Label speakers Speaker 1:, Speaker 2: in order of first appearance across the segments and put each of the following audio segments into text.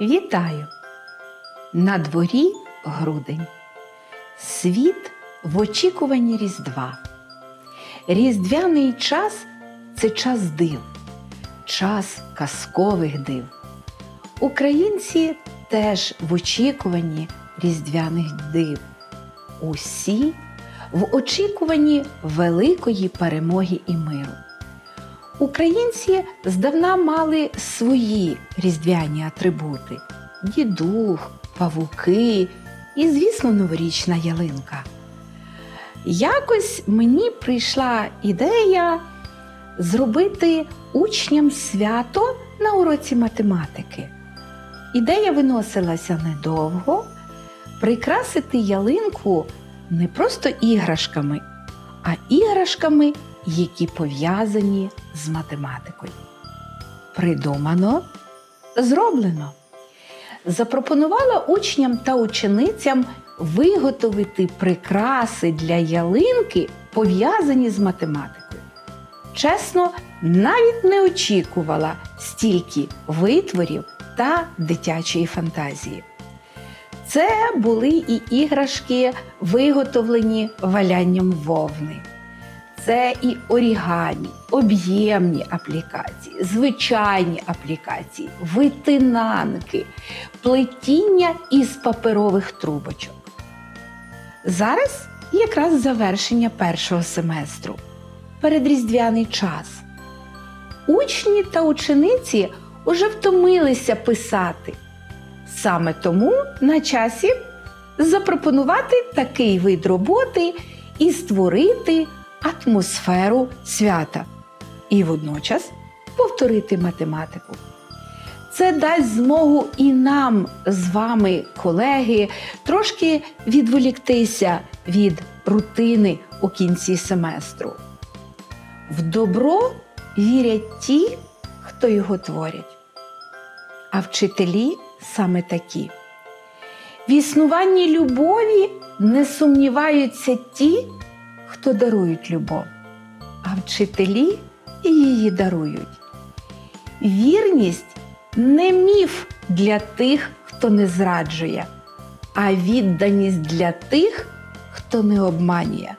Speaker 1: Вітаю! На дворі грудень. Світ в очікуванні Різдва. Різдвяний час це час див, час казкових див. Українці теж в очікуванні різдвяних див. Усі в очікуванні великої перемоги і миру. Українці здавна мали свої різдвяні атрибути: дідух, павуки і, звісно, новорічна ялинка. Якось мені прийшла ідея зробити учням свято на уроці математики. Ідея виносилася недовго прикрасити ялинку не просто іграшками, а іграшками, які пов'язані з математикою. Придумано, зроблено. Запропонувала учням та ученицям виготовити прикраси для ялинки, пов'язані з математикою. Чесно, навіть не очікувала стільки витворів та дитячої фантазії. Це були і іграшки, виготовлені валянням вовни. Це і орігамі, об'ємні аплікації, звичайні аплікації, витинанки, плетіння із паперових трубочок. Зараз якраз завершення першого семестру, передріздвяний час. Учні та учениці уже втомилися писати. Саме тому на часі запропонувати такий вид роботи і створити атмосферу свята і водночас повторити математику. Це дасть змогу і нам з вами, колеги, трошки відволіктися від рутини у кінці семестру. В добро вірять ті, хто його творять. А вчителі саме такі. В існуванні любові не сумніваються ті, хто дарують любов, а вчителі її дарують. Вірність не міф для тих, хто не зраджує, а відданість для тих, хто не обманює.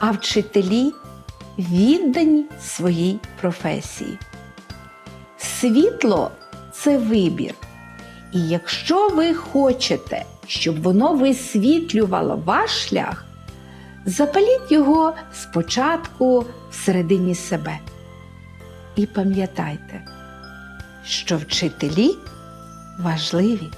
Speaker 1: А вчителі віддані своїй професії. Світло це вибір. І якщо ви хочете, щоб воно висвітлювало ваш шлях, запаліть його спочатку всередині себе. І пам'ятайте, що вчителі важливі.